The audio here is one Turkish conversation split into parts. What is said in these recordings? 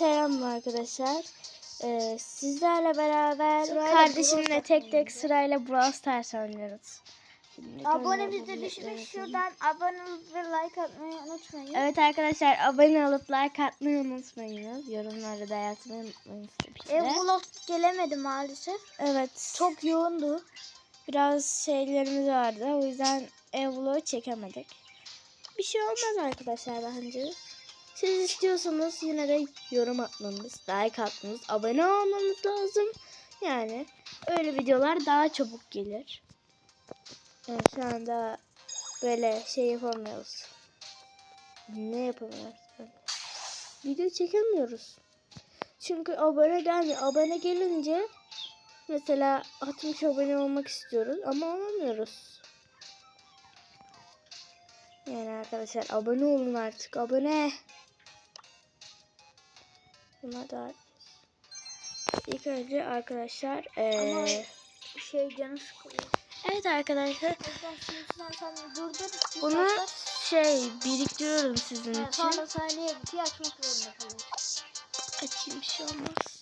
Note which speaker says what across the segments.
Speaker 1: Selam arkadaşlar. Ee, sizlerle beraber
Speaker 2: Sırayla
Speaker 1: kardeşimle tek tek sırayla Brawl Stars oynuyoruz. Şimdi
Speaker 2: Abonemiz de
Speaker 1: gönderdim
Speaker 2: düşmüş. Şuradan abone olup ve like atmayı unutmayın.
Speaker 1: Evet arkadaşlar abone olup like atmayı unutmayınız. Yorumlarda da yazmayı unutmayın.
Speaker 2: Ev vlog gelemedi maalesef.
Speaker 1: Evet.
Speaker 2: Çok yoğundu.
Speaker 1: Biraz şeylerimiz vardı. O yüzden ev vlogu çekemedik. Bir şey olmaz arkadaşlar bence. Siz istiyorsanız yine de yorum atmanız, like atmanız, abone olmanız lazım. Yani öyle videolar daha çabuk gelir. Yani şu anda böyle şey yapamıyoruz. Ne yapamıyoruz? Video çekemiyoruz. Çünkü abone gelmiyor. Abone gelince Mesela 60 abone olmak istiyoruz ama olamıyoruz. Yani arkadaşlar abone olun artık. Abone. Buna da İlk önce arkadaşlar
Speaker 2: Ama-
Speaker 1: eee
Speaker 2: Şey canı sıkılıyor.
Speaker 1: Evet arkadaşlar bunu şey biriktiriyorum sizin
Speaker 2: Ha,
Speaker 1: için.
Speaker 2: Sonra sahneye bitiyor açmak zorunda.
Speaker 1: Açayım bir şey olmaz.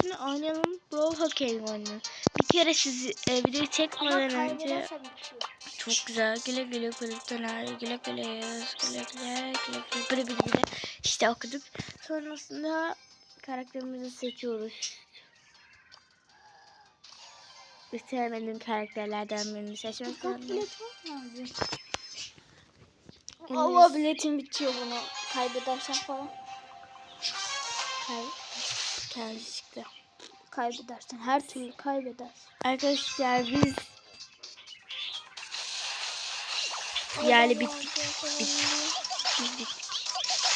Speaker 1: Şimdi oynayalım Brawl Hockey oyunu. Bir kere sizi e, videoyu
Speaker 2: Ama
Speaker 1: çekmeden önce. Çok güzel. Güle güle kulüpteler. Güle. Güle güle. Güle güle. Güle güle güle. İşte okuduk. Sonrasında karakterimizi seçiyoruz. Bir sevmediğim karakterlerden birini seçmek zorundayım.
Speaker 2: Allah biletim bitiyor bunu kaybedersen falan.
Speaker 1: Kay- Kendisi çıktı.
Speaker 2: Kaybedersen her türlü kaybedersin.
Speaker 1: Arkadaşlar biz yani bittik. Bittik. Biz bittik.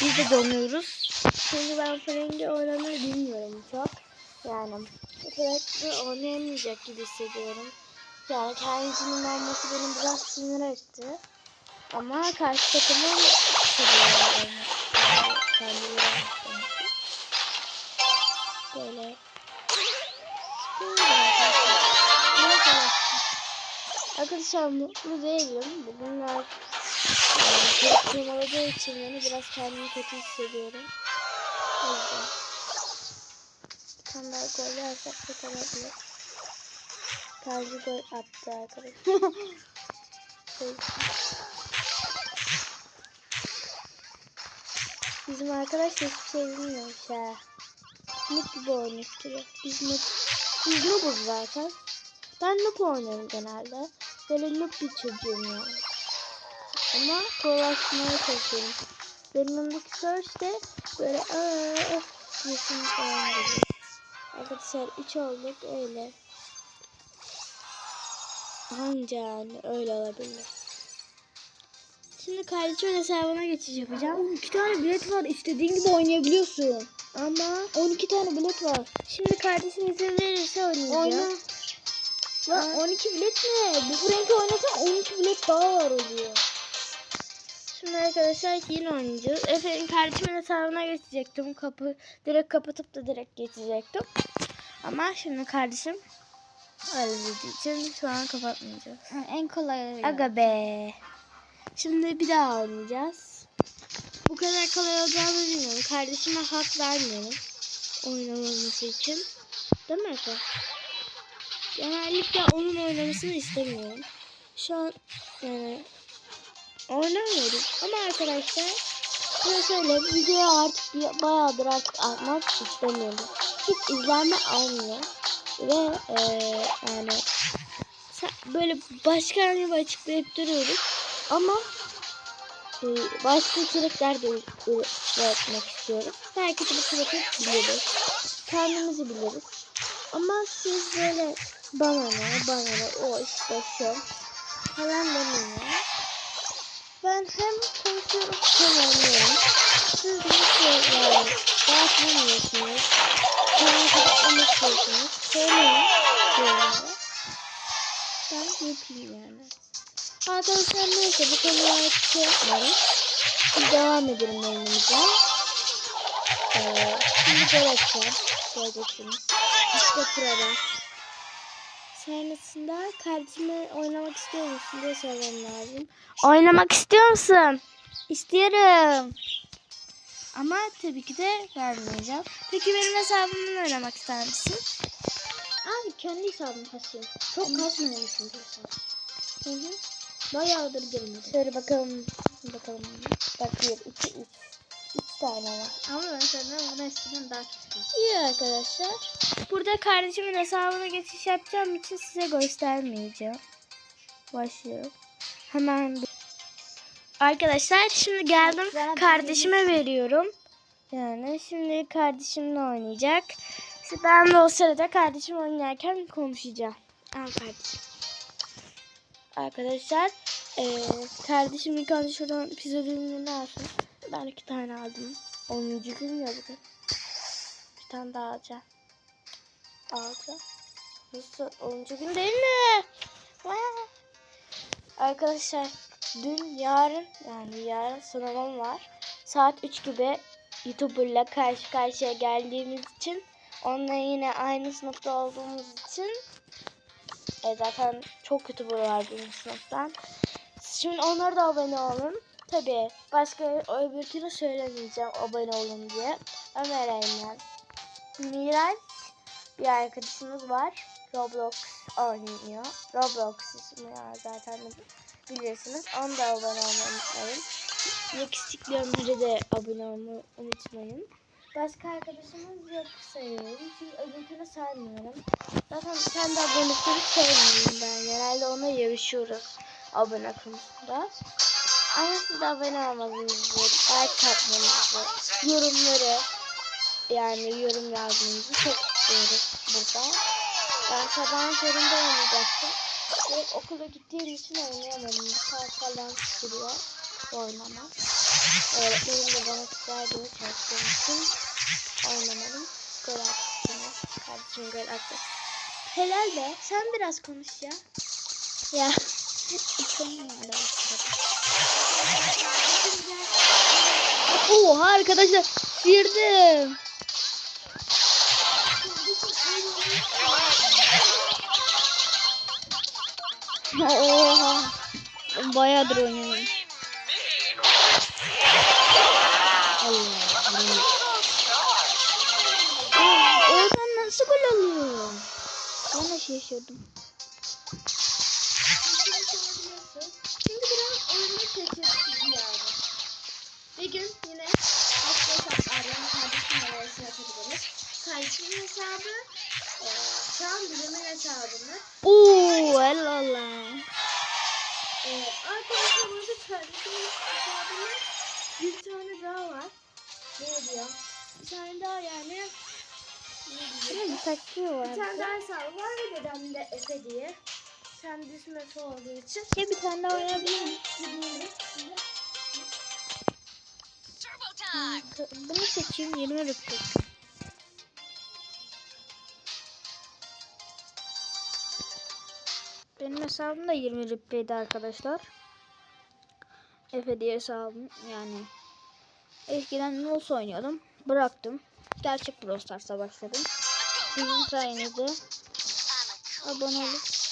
Speaker 1: Biz de donuyoruz. Çünkü ben Frank'i oynamayı bilmiyorum çok. Yani sürekli oynayamayacak gibi hissediyorum. Yani kendisinin olması beni biraz sinir etti. Ama karşı takımın seviyorum. Yani. Böyle. Arkadaşlar. Mutlu değilim. Bugünler Kırık olacağı için beni biraz kendimi kötü hissediyorum. O yüzden. Bir tane daha gol yersek de kalabilir. Kaleci gol attı arkadaşlar. Bizim arkadaş hiçbir şey bilmiyormuş ha. Noob gibi oynatıyor. Biz noob, biz noobuz zaten. Ben noob oynuyorum genelde. Böyle noob bir çocuğum yani. Ama kolaylaştırmaya çalışıyorum. Benim önümdeki search de böyle aaa yesin falan gibi. Arkadaşlar 3 olduk öyle. Anca yani öyle olabilir. Şimdi kardeşimin hesabına geçiş yapacağım.
Speaker 2: 12 tane bilet var. İstediğin gibi oynayabiliyorsun.
Speaker 1: Ama
Speaker 2: 12 tane bilet var.
Speaker 1: şimdi kardeşim izin verirse oynayacağım.
Speaker 2: Oyna. Lan
Speaker 1: Aa.
Speaker 2: 12 bilet ne? Bu Frank'i oynasan 12 bilet daha var oluyor.
Speaker 1: Şimdi arkadaşlar yine oynayacağız. Efendim kardeşimin hesabına geçecektim. Kapı direkt kapatıp da direkt geçecektim. Ama şimdi kardeşim öyle dediği için şu an kapatmayacağız.
Speaker 2: En kolay.
Speaker 1: Aga be. Şimdi bir daha oynayacağız. Bu kadar kolay olacağını bilmiyorum. Kardeşime hak vermiyorum. Oynamaması için. Değil mi Efe? Genellikle onun oynamasını istemiyorum. Şu an yani oynamıyorum. Ama arkadaşlar size söyleyeyim videoya artık bir, bayağıdır artık atmak istemiyorum. Hiç izlenme almıyor. Ve eee yani böyle başka gibi açıklayıp duruyoruz. Ama e, başka içerikler de üretmek istiyoruz. Belki de bu içerikleri biliriz. Kendimizi biliriz. Ama siz böyle bana ne, bana ne, o işte şu falan demeyin. Ben hem konuşuyorum hem oynuyorum. Siz nasıl yani dağıtmıyorsunuz? Kanal kapatmak istiyorsunuz. Söyleyin yorumlara. Ben yapayım yani. Arkadaşlar neyse bu konuya hiç şey yapmayalım. Biz devam edelim oyunumuza. Ee, şimdi atacağım. Göreceksiniz. İşte burada sonrasında kardeşimle oynamak istiyor musun diye sormam lazım. Oynamak istiyor musun? İstiyorum. Ama tabii ki de vermeyeceğim. Peki benim hesabımdan oynamak ister misin?
Speaker 2: Abi kendi hesabımı kasıyorum. Çok kasmamışım diyorsun. Hı hı. Bayağıdır girmedim.
Speaker 1: Şöyle bakalım. Bakalım. Bak 1, 2, 3 tane var.
Speaker 2: Ama ben senden bunu eskiden daha çok.
Speaker 1: İyi arkadaşlar. Burada kardeşimin hesabına geçiş yapacağım için size göstermeyeceğim. Başlıyorum. Hemen Arkadaşlar şimdi geldim
Speaker 2: Ben-
Speaker 1: kardeşime veriyorum. Yani şimdi kardeşimle oynayacak. İşte ben de o sırada kardeşim oynarken konuşacağım. Al kardeşim. Arkadaşlar eee kardeşim ilk önce şuradan pizza dilimlerini alsın. Ben iki tane aldım. 10. gün ya bugün. Bir tane daha alacağım. Alacağım. Nasıl? 10. gün değil mi? Vay. Arkadaşlar dün yarın yani yarın sınavım var. Saat 3 gibi YouTuber'la karşı karşıya geldiğimiz için onunla yine aynı sınıfta olduğumuz için e, zaten çok YouTuber var bizim sınıftan. Şimdi onlara da abone olun. Tabii başka öbürkünü söylemeyeceğim abone olun diye. Ömer Eymen. Miraç bir arkadaşımız var. Roblox oynuyor. Roblox ismi ya zaten bilirsiniz. Onu da abone olmayı unutmayın. Yakışıklı Ömer'e de abone olmayı unutmayın. Başka arkadaşımız yok sayıyorum. Çünkü öbürkünü saymıyorum. Zaten kendi abonesini sevmiyorum ben. Genelde ona yarışıyoruz abone konusunda. Ama siz abone olmanızı, like atmanızı, yorumları yani yorum yazmanızı çok istiyoruz burada. Ben sabahın köründe oynayacaktım. Direkt okula gittiğim için oynayamadım. Bir falan sürüyor bu oynama. Öğretmenim de bana güzel diyor çalıştığım için oynamadım. Gol attım. Kardeşim gol attı. Helal be. Sen biraz konuş ya. Ya. O sırada. Oha arkadaşlar girdim. Oha. Bayağıdır. Aa, Oradan nasıl gol alıyor? Ben de şaşırdım. Şaşırtıcı yani. Bir gün yine başka hesaplardan kardeşimle arasına atabiliriz. Kardeşimin hesabı e, şu an bilimin hesabını. Oo, Allah. E, arkadaşlar burada kardeşimin hesabının bir tane daha var. Ne diyor? Bir tane daha yani. Ne diyor? Bir. Bir tane daha hesabı var ve dedem de Efe diye. Sen düşme Efe olduğu için. Ya bir tane daha oynayabilir miyim? Bunu seçeyim 20 rütbe. Benim hesabım da 20 rütbeydi arkadaşlar. Efe diye hesabım yani. Eskiden Nulls oynuyordum. Bıraktım. Gerçek Brawl Stars'a başladım. Sizin sayenizde abone olup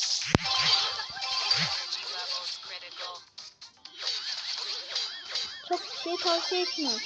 Speaker 1: şey tavsiye etmiyorum.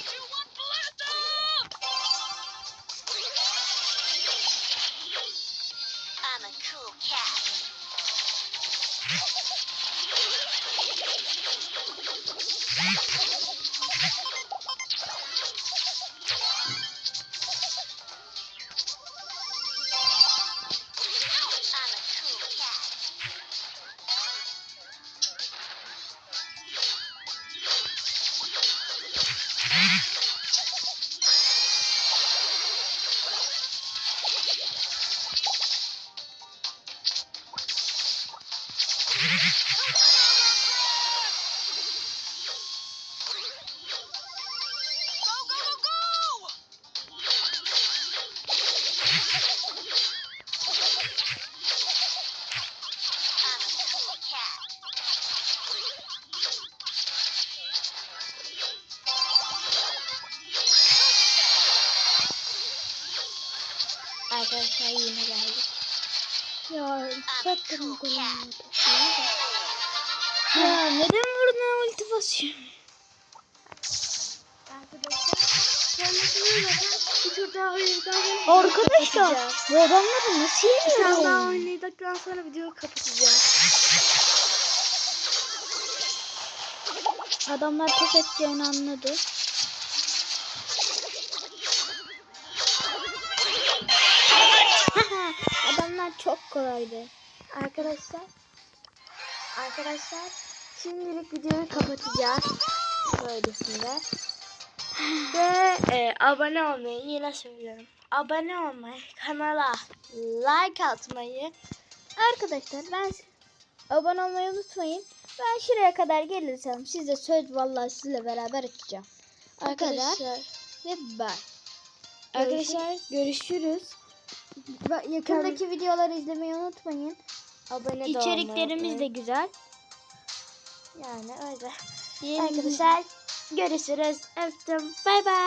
Speaker 1: Sattım golümü. Ya neden vurdun ulti basıyor? Arkadaşlar
Speaker 2: bu adamları nasıl
Speaker 1: Bir tane daha oynadıktan sonra videoyu kapatacağız.
Speaker 2: Adamlar pes edeceğini anladı. Adamlar çok kolaydı.
Speaker 1: Arkadaşlar. Arkadaşlar. Şimdilik videoyu kapatacağız. Böylesinde. Ve e, abone olmayı yine söylüyorum. Abone olmayı, kanala like atmayı
Speaker 2: Arkadaşlar ben abone olmayı unutmayın. Ben şuraya kadar gelirsem size söz vallahi sizle beraber açacağım.
Speaker 1: Arkadaşlar.
Speaker 2: ve bye.
Speaker 1: Arkadaşlar görüşürüz.
Speaker 2: Yakındaki videoları izlemeyi unutmayın.
Speaker 1: Abone de
Speaker 2: İçeriklerimiz de güzel.
Speaker 1: yani öyle.
Speaker 2: Diyelim
Speaker 1: Arkadaşlar görüşürüz. Öptüm. Bay bay.